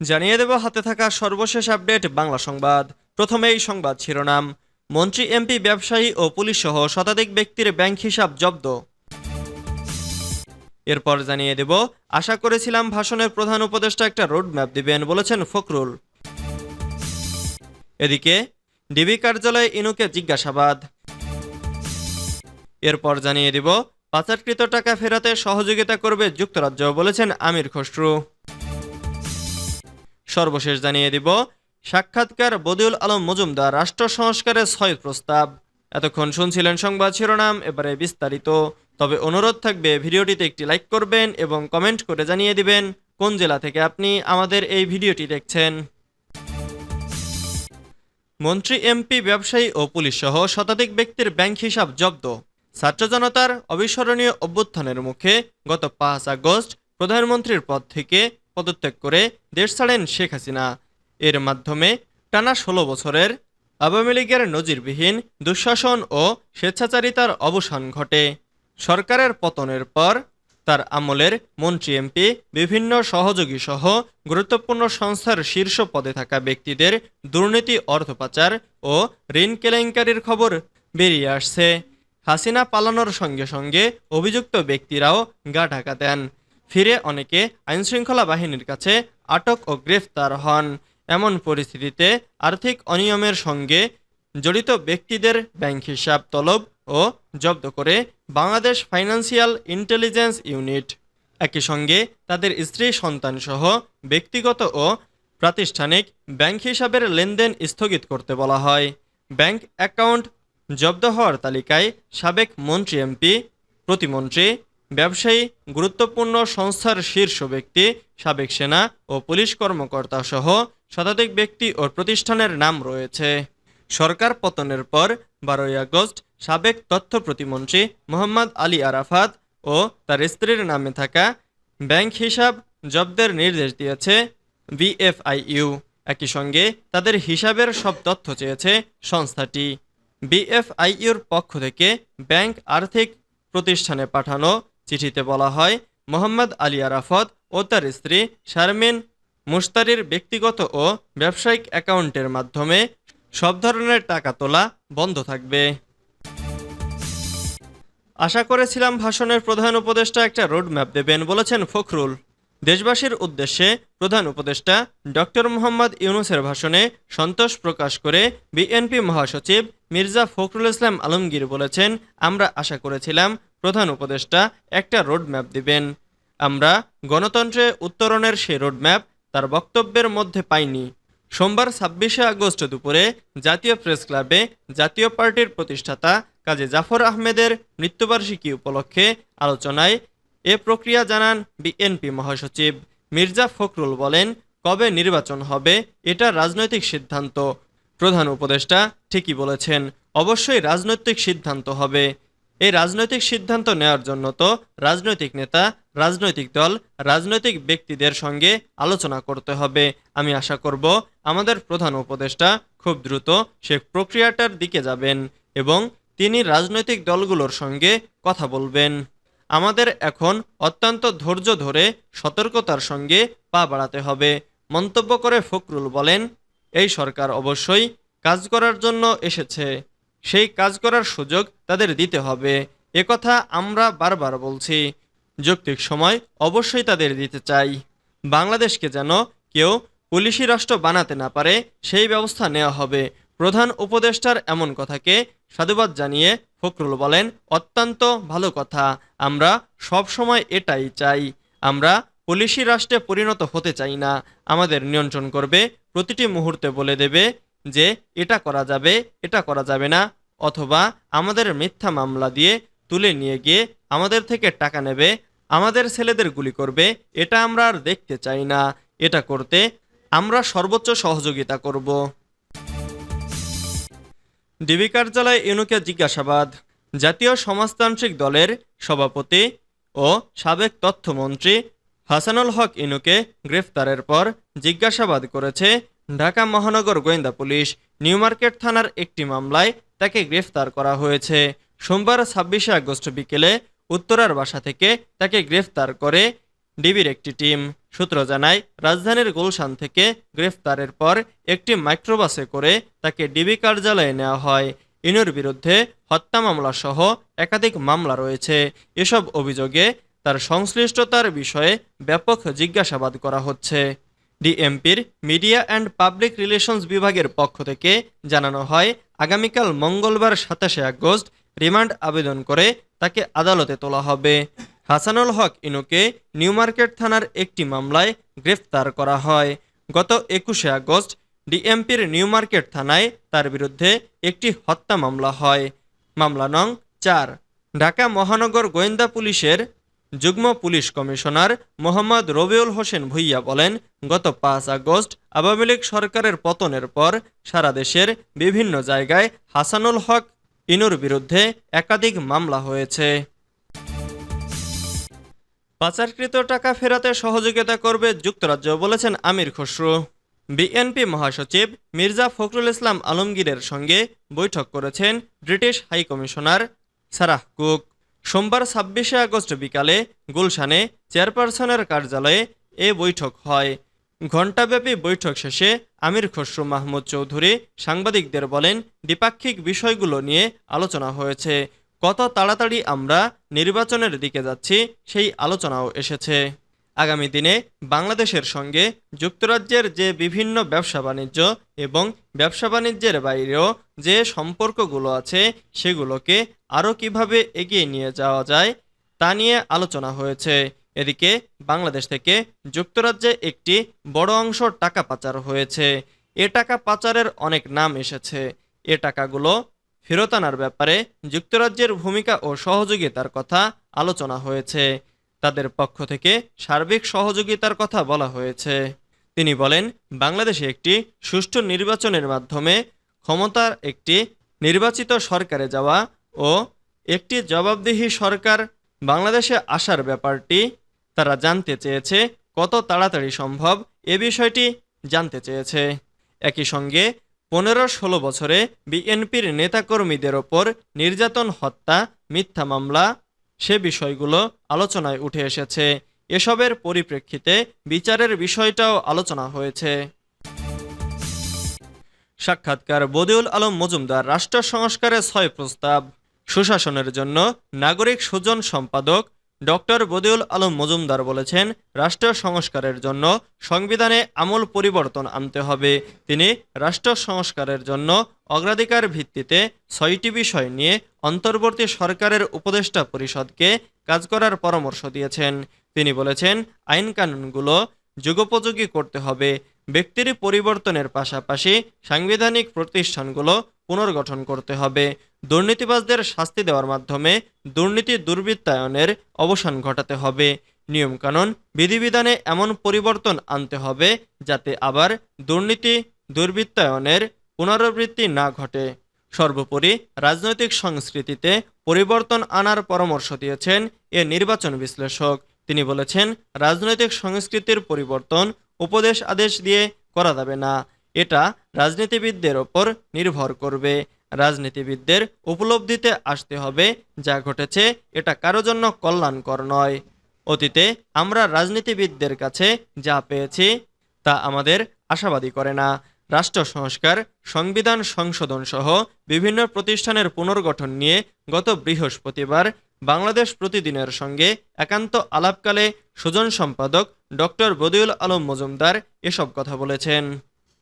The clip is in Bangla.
জানিয়ে দেব হাতে থাকা সর্বশেষ আপডেট বাংলা সংবাদ। প্রথমেই সংবাদ শিরোনাম। মন্ত্রী, এমপি, ব্যবসায়ী ও পুলিশ সহ শতাধিক ব্যক্তির ব্যাংক হিসাব জব্দ। এরপর জানিয়ে দেব, আশা করেছিলাম ভাষণের প্রধান উপদেষ্টা একটা রোডম্যাপ দিবেন বলেছেন ফখরুল। এদিকে, ডিবি কার্যালয়ে ইনুকে জিজ্ঞাসাবাদ। এরপর জানিয়ে দিব, পাচারকৃত টাকা ফেরাতে সহযোগিতা করবে যুক্তরাজ্য বলেছেন আমির খসরু। সর্বশেষ জানিয়ে দিব, সাক্ষাৎকার বদিউল আলম মজুমদার রাষ্ট্র সংস্কারের ছয় প্রস্তাব। এতক্ষণ শুনছিলেন সংবাদ শিরোনাম, এবারে বিস্তারিত। তবে অনুরোধ থাকবে, ভিডিওটিতে একটি লাইক করবেন এবং কমেন্ট করে জানিয়ে দিবেন কোন জেলা থেকে আপনি আমাদের এই ভিডিওটি দেখছেন। মন্ত্রী, এমপি, ব্যবসায়ী ও পুলিশ সহ শতাধিক ব্যক্তির ব্যাংক হিসাব জব্দ। ছাত্র জনতার অবিস্মরণীয় অভ্যুত্থানের মুখে গত পাঁচ আগস্ট প্রধানমন্ত্রীর পদ থেকে পদত্যাগ করে দেশ ছাড়েন শেখ হাসিনা। এর মাধ্যমে টানা ষোলো বছরের আওয়ামী লীগের নজিরবিহীন দুঃশাসন ও স্বেচ্ছাচারিতার অবসান ঘটে। সরকারের পতনের পর তার আমলের মন্ত্রী এমপি বিভিন্ন সহযোগী সহ গুরুত্বপূর্ণ সংস্থার শীর্ষ পদে থাকা ব্যক্তিদের দুর্নীতি অর্থ পাচার ও ঋণ কেলেঙ্কারির খবর বেরিয়ে আসছে। হাসিনা পালানোর সঙ্গে সঙ্গে অভিযুক্ত ব্যক্তিরাও গা ঢাকা দেন। ফিরে অনেকে আইনশৃঙ্খলা বাহিনীর কাছে আটক ও গ্রেফতার হন। এমন পরিস্থিতিতে আর্থিক অনিয়মের সঙ্গে জড়িত ব্যক্তিদের ব্যাংক হিসাব তলব ও জব্দ করে বাংলাদেশ ফাইন্যান্সিয়াল ইন্টেলিজেন্স ইউনিট। একই সঙ্গে তাদের স্ত্রী, সন্তান সহ ব্যক্তিগত ও প্রাতিষ্ঠানিক ব্যাংক হিসাবের লেনদেন স্থগিত করতে বলা হয়। ব্যাংক অ্যাকাউন্ট জব্দ হওয়ার তালিকায় সাবেক মন্ত্রী, এমপি, প্রতিমন্ত্রী ব্যবসায়ী, গুরুত্বপূর্ণ সংস্থার শীর্ষ ব্যক্তি, সাবেক সেনা ও পুলিশ কর্মকর্তা সহ শতাধিক ব্যক্তি ও প্রতিষ্ঠানের নাম রয়েছে। সরকার পতনের পর বারোই আগস্ট সাবেক তথ্য প্রতিমন্ত্রী মোহাম্মদ আলী আরাফাত ও তার স্ত্রীর নামে থাকা ব্যাংক হিসাব জব্দের নির্দেশ দিয়েছে বিএফআইইউ। একই সঙ্গে তাদের হিসাবের সব তথ্য চেয়েছে সংস্থাটি। বিএফআইইউর পক্ষ থেকে ব্যাংক আর্থিক প্রতিষ্ঠানে পাঠানো চিঠিতে বলা হয়, মোহাম্মদ আলী আরাফত ও তার স্ত্রী শারমিন মুস্তারির ব্যক্তিগত ও ব্যবসায়িক অ্যাকাউন্টের মাধ্যমে সব ধরনের টাকা তোলা বন্ধ থাকবে। আশা করেছিলাম ভাষণের প্রধান উপদেষ্টা একটা রোডম্যাপ দেবেন বলেছেন ফখরুল। দেশবাসীর উদ্দেশ্যে প্রধান উপদেষ্টা ডক্টর মোহাম্মদ ইউনুসের ভাষণে সন্তোষ প্রকাশ করে বিএনপি মহাসচিব মির্জা ফখরুল ইসলাম আলমগীর বলেছেন, আমরা আশা করেছিলাম প্রধান উপদেষ্টা একটা রোডম্যাপ দিবেন। আমরা গণতন্ত্রে উত্তরণের সেই রোডম্যাপ তার বক্তব্যের মধ্যে পাইনি। সোমবার ছাব্বিশে আগস্ট দুপুরে জাতীয় প্রেস ক্লাবে জাতীয় পার্টির প্রতিষ্ঠাতা কাজী জাফর আহমেদের মৃত্যুবার্ষিকী উপলক্ষে আলোচনায় এ প্রক্রিয়া জানান বিএনপি মহাসচিব। মির্জা ফখরুল বলেন, কবে নির্বাচন হবে এটা রাজনৈতিক সিদ্ধান্ত। প্রধান উপদেষ্টা ঠিকই বলেছেন, অবশ্যই রাজনৈতিক সিদ্ধান্ত হবে। এই রাজনৈতিক সিদ্ধান্ত নেওয়ার জন্য তো রাজনৈতিক নেতা, রাজনৈতিক দল, রাজনৈতিক ব্যক্তিদের সঙ্গে আলোচনা করতে হবে। আমি আশা করব আমাদের প্রধান উপদেষ্টা খুব দ্রুত সে প্রক্রিয়াটার দিকে যাবেন এবং তিনি রাজনৈতিক দলগুলোর সঙ্গে কথা বলবেন। আমাদের এখন অত্যন্ত ধৈর্য ধরে সতর্কতার সঙ্গে পা বাড়াতে হবে। মন্তব্য করে ফখরুল বলেন, এই সরকার অবশ্যই কাজ করার জন্য এসেছে। সেই কাজ করার সুযোগ তাদের দিতে হবে। একথা আমরা বারবার বলছি। যৌক্তিক সময় অবশ্যই তাদের দিতে চাই। বাংলাদেশকে যেন কেউ পুলিশি রাষ্ট্র বানাতে না পারে, সেই ব্যবস্থা নেওয়া হবে। প্রধান উপদেষ্টার এমন কথাকে সাধুবাদ জানিয়ে ফখরুল বলেন, অত্যন্ত ভালো কথা। আমরা সব সময় এটাই চাই। আমরা পুলিশি রাষ্ট্রে পরিণত হতে চাই না। আমাদের নিয়ন্ত্রণ করবে, প্রতিটি মুহূর্তে বলে দেবে যে এটা করা যাবে, এটা করা যাবে না, অথবা আমাদের মিথ্যা মামলা দিয়ে তুলে নিয়ে গিয়ে আমাদের থেকে টাকা নেবে, আমাদের ছেলেদের গুলি করবে, এটা আমরা আর দেখতে চাই না। এটা করতে আমরা সর্বোচ্চ সহযোগিতা করব। ডিবি কার্যালয়ে ইউনুকে জিজ্ঞাসাবাদ। জাতীয় সমাজতান্ত্রিক দলের সভাপতি ও সাবেক তথ্যমন্ত্রী হাসানুল হক ইনুকে গ্রেফতারের পর জিজ্ঞাসাবাদ করেছে ঢাকা মহানগর গোয়েন্দা পুলিশ, নিউ মার্কেট থানার একটি মামলায় তাকে গ্রেফতার করা হয়েছে। সোমবার ছাব্বিশে আগস্ট বিকেলে উত্তরার বাসা থেকে তাকে গ্রেফতার করে ডিবির একটি টিম। সূত্র জানায়, রাজধানীর গুলশান থেকে গ্রেফতারের পর একটি মাইক্রোবাসে করে তাকে ডিবি কার্যালয়ে নেওয়া হয়। ইনুর বিরুদ্ধে হত্যা মামলা সহ একাধিক মামলা রয়েছে। এসব অভিযোগে তার সংশ্লিষ্টতার বিষয়ে ব্যাপক জিজ্ঞাসাবাদ করা হচ্ছে। ডিএমপির মিডিয়া অ্যান্ড পাবলিক রিলেশনস বিভাগের পক্ষ থেকে জানানো হয়, আগামীকাল মঙ্গলবার সাতাশে আগস্ট রিমান্ড আবেদন করে তাকে আদালতে তোলা হবে। হাসানুল হক ইনুকে নিউ মার্কেট থানার একটি মামলায় গ্রেফতার করা হয়। গত একুশে আগস্ট ডিএমপির নিউ মার্কেট থানায় তার বিরুদ্ধে একটি হত্যা মামলা হয়। মামলা নং চার, ঢাকা মহানগর গোয়েন্দা পুলিশের যুগ্ম পুলিশ কমিশনার মোহাম্মদ রবিউল হোসেন ভুইয়া বলেন, গত পাঁচ আগস্ট আওয়ামী লীগ সরকারের পতনের পর সারা দেশের বিভিন্ন জায়গায় হাসানুল হক ইনুর বিরুদ্ধে একাধিক মামলা হয়েছে। পাচারকৃত টাকা ফেরাতে সহযোগিতা করবে যুক্তরাজ্য বলেছেন আমির খসরু। বিএনপি মহাসচিব মির্জা ফখরুল ইসলাম আলমগীরের সঙ্গে বৈঠক করেছেন British high commissioner Sarah Cook. সোমবার ছাব্বিশে আগস্ট বিকালে গুলশানে চেয়ারপারসনের কার্যালয়ে এ বৈঠক হয়। ঘণ্টাব্যাপী বৈঠক শেষে আমির খসরু মাহমুদ চৌধুরী সাংবাদিকদের বলেন, দ্বিপাক্ষিক বিষয়গুলো নিয়ে আলোচনা হয়েছে। কত তাড়াতাড়ি আমরা নির্বাচনের দিকে যাচ্ছি, সেই আলোচনাও এসেছে। আগামী দিনে বাংলাদেশের সঙ্গে যুক্তরাজ্যের যে বিভিন্ন ব্যবসা বাণিজ্য এবং ব্যবসা বাণিজ্যের বাইরেও যে সম্পর্কগুলো আছে সেগুলোকে আরও কীভাবে এগিয়ে নিয়ে যাওয়া যায় তা নিয়ে আলোচনা হয়েছে। এদিকে বাংলাদেশ থেকে যুক্তরাজ্যে একটি বড় অংশ টাকা পাচার হয়েছে। এ টাকা পাচারের অনেক নাম এসেছে। এ টাকাগুলো ফেরত আনার ব্যাপারে যুক্তরাজ্যের ভূমিকা ও সহযোগিতার কথা আলোচনা হয়েছে। তাদের পক্ষ থেকে সার্বিক সহযোগিতার কথা বলা হয়েছে। তিনি বলেন, বাংলাদেশে একটি সুষ্ঠু নির্বাচনের মাধ্যমে ক্ষমতার একটি নির্বাচিত সরকারে যাওয়া ও একটি জবাবদিহি সরকার বাংলাদেশে আসার ব্যাপারটি তারা জানতে চেয়েছে, কত তাড়াতাড়ি সম্ভব এ বিষয়টি জানতে চেয়েছে। একই সঙ্গে পনেরো ষোলো বছরে বিএনপির নেতাকর্মীদের ওপর নির্যাতন, হত্যা, মিথ্যা মামলা সে বিষয়গুলো আলোচনায় উঠে এসেছে। এসবের পরিপ্রেক্ষিতে বিচারের বিষয়টাও আলোচনা হয়েছে। সাক্ষাৎকার বদিউল আলম মজুমদার রাষ্ট্র সংস্কারে ছয় প্রস্তাব। সুশাসনের জন্য নাগরিক সুজন সম্পাদক ডক্টর বদিউল আলম মজুমদার বলেছেন, রাষ্ট্র সংস্কারের জন্য সংবিধানে আমূল পরিবর্তন আনতে হবে। তিনি রাষ্ট্র সংস্কারের জন্য অগ্রাধিকার ভিত্তিতে ছয়টি বিষয় নিয়ে অন্তর্বর্তী সরকারের উপদেষ্টা পরিষদকে কাজ করার পরামর্শ দিয়েছেন। তিনি বলেছেন, আইন কানুনগুলো যুগোপযোগী করতে হবে। ব্যক্তির পরিবর্তনের পাশাপাশি সাংবিধানিক প্রতিষ্ঠানগুলো পুনর্গঠন করতে হবে। দুর্নীতিবাজদের শাস্তি দেওয়ার মাধ্যমে দুর্নীতি দুর্বৃত্তায়নের অবসান ঘটাতে হবে। নিয়মকানুন, বিধিবিধানে এমন পরিবর্তন আনতে হবে যাতে আবার দুর্নীতি দুর্বৃত্তায়নের পুনরাবৃত্তি না ঘটে। সর্বোপরি রাজনৈতিক সংস্কৃতিতে পরিবর্তন আনার পরামর্শ দিয়েছেন এ নির্বাচন বিশ্লেষক। তিনি বলেছেন, রাজনৈতিক সংস্কৃতির পরিবর্তন উপদেশ আদেশ দিয়ে করা যাবে না। এটা রাজনীতিবিদদের ওপর নির্ভর করবে। রাজনীতিবিদদের উপলব্ধিতে আসতে হবে যা ঘটেছে, এটা কারও জন্য কল্যাণকর নয়। অতীতে আমরা রাজনীতিবিদদের কাছে যা পেয়েছি, তা আমাদের আশাবাদী করে না। রাষ্ট্র সংস্কার, সংবিধান সংশোধন সহ বিভিন্ন প্রতিষ্ঠানের পুনর্গঠন নিয়ে গত বৃহস্পতিবার বাংলাদেশ প্রতিদিনের সঙ্গে একান্ত আলাপকালে সুজন সম্পাদক ডক্টর বদিউল আলম মজুমদার এসব কথা বলেছেন।